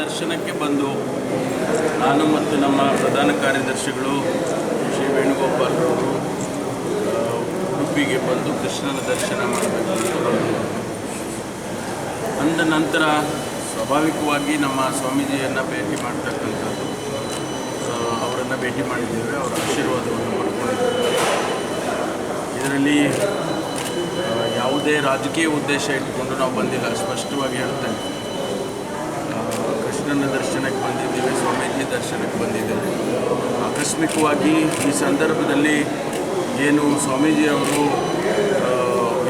ದರ್ಶನಕ್ಕೆ ಬಂದು ನಾನು ಮತ್ತು ನಮ್ಮ ಪ್ರಧಾನ ಕಾರ್ಯದರ್ಶಿಗಳು ಶ್ರೀ ವೇಣುಗೋಪಾಲ್ ಅವರು ಉಡುಪಿಗೆ ಬಂದು ಕೃಷ್ಣನ ದರ್ಶನ ಮಾಡಬೇಕು ಅಂದ ನಂತರ ಸ್ವಾಭಾವಿಕವಾಗಿ ನಮ್ಮ ಸ್ವಾಮೀಜಿಯನ್ನು ಭೇಟಿ ಮಾಡ್ತಕ್ಕಂಥದ್ದು ಅವರನ್ನು ಭೇಟಿ ಮಾಡಿದ್ದೇವೆ, ಅವರ ಆಶೀರ್ವಾದವನ್ನು ಪಡ್ಕೊಂಡಿದ್ದೇವೆ. ಇದರಲ್ಲಿ ಯಾವುದೇ ರಾಜಕೀಯ ಉದ್ದೇಶ ಇಟ್ಟುಕೊಂಡು ನಾವು ಬಂದಿಲ್ಲ, ಸ್ಪಷ್ಟವಾಗಿ ಹೇಳ್ತೇನೆ. ಕೃಷ್ಣನ ದರ್ಶನಕ್ಕೆ ಬಂದಿದ್ದೀವಿ, ಸ್ವಾಮೀಜಿ ದರ್ಶನಕ್ಕೆ ಬಂದಿದ್ದೇವೆ. ಆಕಸ್ಮಿಕವಾಗಿ ಈ ಸಂದರ್ಭದಲ್ಲಿ ಏನು ಸ್ವಾಮೀಜಿಯವರು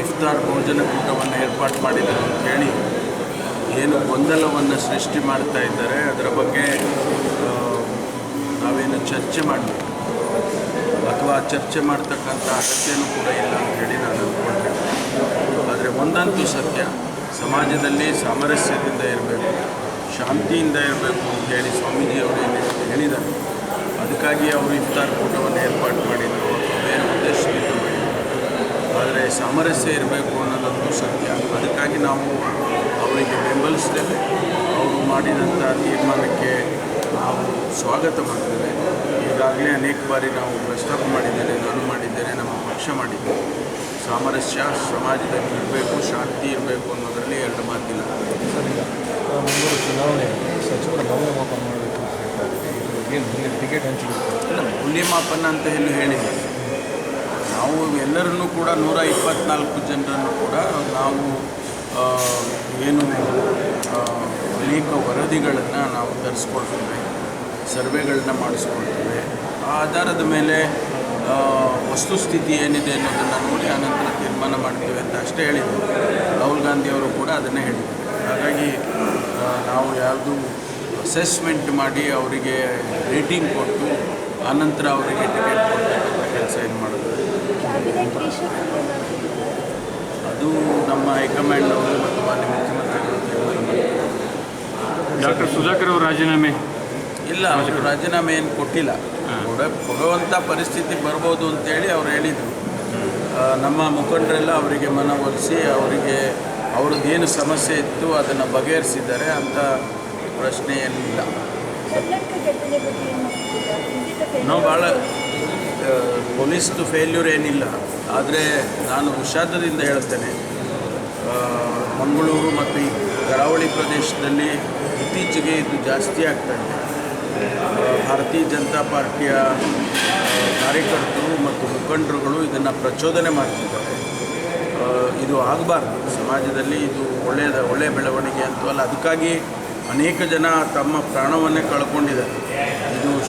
ಇಫ್ತಾರ್ ಭೋಜನ ಕೂಟವನ್ನು ಏರ್ಪಾಡು ಮಾಡಿದರು ಅಂತೇಳಿ ಏನು ಗೊಂದಲವನ್ನು ಸೃಷ್ಟಿ ಮಾಡ್ತಾ ಇದ್ದಾರೆ, ಅದರ ಬಗ್ಗೆ ನಾವೇನು ಚರ್ಚೆ ಮಾಡಬೇಕು ಅಥವಾ ಚರ್ಚೆ ಮಾಡ್ತಕ್ಕಂಥ ಅಗತ್ಯನೂ ಕೂಡ ಇಲ್ಲ ಅಂತ ಹೇಳಿ ನಾನು ಅಂದ್ಕೊಂಡೆ ಆದರೆ ಒಂದಂತೂ ಸತ್ಯ, ಸಮಾಜದಲ್ಲಿ ಸಾಮರಸ್ಯದಿಂದ ಇರಬೇಕು. ಶಾಂತಿಯಿಂದ ಇರಬೇಕು ಅಂತ ಹೇಳಿ ಸ್ವಾಮೀಜಿಯವರು ಏನು ಹೇಳಿದ್ದಾರೆ. ಅದಕ್ಕಾಗಿ ಅವರು ಇಫ್ತಾರ್ ಕೂಟವನ್ನು ಏರ್ಪಾಡು ಮಾಡಿದರು. ಬೇರೆ ಉದ್ದೇಶದಿಂದ ಆದರೆ ಸಾಮರಸ್ಯ ಇರಬೇಕು ಅನ್ನೋದಂತೂ ಸತ್ಯ. ಅದಕ್ಕಾಗಿ ನಾವು ಅವರಿಗೆ ಬೆಂಬಲಿಸ್ತೇವೆ. ಅವರು ಮಾಡಿದಂಥ ತೀರ್ಮಾನಕ್ಕೆ ನಾವು ಸ್ವಾಗತ ಮಾಡ್ತೇವೆ. ಈಗಾಗಲೇ ಅನೇಕ ಬಾರಿ ನಾವು ಪ್ರಸ್ತಾಪ ಮಾಡಿದ್ದೇನೆ ನಾನು ಮಾಡಿದ್ದೇನೆ ನಮ್ಮ ಪಕ್ಷ ಮಾಡಿದ್ದೇವೆ. ಸಾಮರಸ್ಯ, ಸಮಾಜದಲ್ಲಿ ಇರಬೇಕು, ಶಾಂತಿ ಇರಬೇಕು ಅನ್ನೋದರಲ್ಲಿ ಎರಡು ಮಾತಿಲ್ಲ. ಚುನಾವಣೆ ಸಚಿವರ ಮೌಲ್ಯಮಾಪನ ಮಾಡಬೇಕು ಅಂತ ಹೇಳ್ತಾರೆ ಏನು ಇಲ್ಲಿ ಟಿಕೆಟ್ ಹಂಚಿಕೆ ಮೌಲ್ಯಮಾಪನ ಅಂತ ಹೇಳಿ. ನಾವು ಎಲ್ಲರನ್ನೂ ಕೂಡ ನೂರ ಇಪ್ಪತ್ನಾಲ್ಕು ಜನರನ್ನು ಕೂಡ ನಾವು ಏನು ಅನೇಕ ವರದಿಗಳನ್ನು ನಾವು ತರಿಸ್ಕೊಳ್ತೇವೆ ಸರ್ವೆಗಳನ್ನ ಮಾಡಿಸ್ಕೊಳ್ತೇವೆ. ಆ ಆಧಾರದ ಮೇಲೆ ವಸ್ತುಸ್ಥಿತಿ ಏನಿದೆ ಅನ್ನೋದನ್ನು ನೋಡಿ, ಆನಂತರ ತೀರ್ಮಾನ ಮಾಡ್ತೇವೆ ಅಂತ ಅಷ್ಟೇ ಹೇಳಿದರು ರಾಹುಲ್ ಗಾಂಧಿಯವರು ಕೂಡ ಅದನ್ನೇ ಹೇಳಿದ್ದಾರೆ. ಹಾಗಾಗಿ ನಾವು ಯಾವುದು ಅಸೆಸ್ಮೆಂಟ್ ಮಾಡಿ ಅವರಿಗೆ ರೇಟಿಂಗ್ ಕೊಟ್ಟು ಆನಂತರ ಅವರಿಗೆ ಟಿಕೆಟ್ ಕೊಡ್ತಕ್ಕಂಥ ಕೆಲಸ ಏನು ಮಾಡೋದು? ಅದು ನಮ್ಮ ಹೈಕಮಾಂಡ್ ಅವರು ಮತ್ತು ಮಾನ್ಯ ಮುಖ್ಯಮಂತ್ರಿಗಳು ಡಾಕ್ಟರ್ ಸುಧಾಕರ್ ಅವರು ರಾಜೀನಾಮೆ? ಇಲ್ಲ ಅವರು ರಾಜೀನಾಮೆ ಏನು ಕೊಟ್ಟಿಲ್ಲ. ಕೊಡ ಕೊಡುವಂಥ ಪರಿಸ್ಥಿತಿ ಬರ್ಬೋದು ಅಂತೇಳಿ ಅವ್ರು ಹೇಳಿದರು. ನಮ್ಮ ಮುಖಂಡರೆಲ್ಲ ಅವರಿಗೆ ಮನವೊಲಿಸಿ ಅವರಿಗೆ ಅವ್ರದ್ದು ಏನು ಸಮಸ್ಯೆ ಇತ್ತು ಅದನ್ನು ಬಗೆಹರಿಸಿದ್ದಾರೆ ಅಂತ ಪ್ರಶ್ನೆ ಏನಿಲ್ಲ. ನಾವು ಭಾಳ ಪೊಲೀಸ್ದು ಫೇಲ್ಯೂರ್ ಏನಿಲ್ಲ. ಆದರೆ ನಾನು ವಿಷಾದದಿಂದ ಹೇಳ್ತೇನೆ. ಮಂಗಳೂರು ಮತ್ತು ಈ ಕರಾವಳಿ ಪ್ರದೇಶದಲ್ಲಿ ಇತ್ತೀಚೆಗೆ ಇದು ಜಾಸ್ತಿ ಆಗ್ತಾ ಇದೆ. ಭಾರತೀಯ ಜನತಾ ಪಾರ್ಟಿಯ ಕಾರ್ಯಕರ್ತರು ಮತ್ತು ಮುಖಂಡರುಗಳು ಇದನ್ನು ಪ್ರಚೋದನೆ ಮಾಡ್ತಿದ್ದಾರೆ. ಇದು ಆಗಬಾರ್ದು. ಸಮಾಜದಲ್ಲಿ ಇದು ಒಳ್ಳೆಯದ, ಒಳ್ಳೆಯ ಬೆಳವಣಿಗೆ ಅಂತೂ ಅಲ್ಲ. ಅದಕ್ಕಾಗಿ ಅನೇಕ ಜನ ತಮ್ಮ ಪ್ರಾಣವನ್ನೇ ಕಳ್ಕೊಂಡಿದ್ದಾರೆ. ಇದು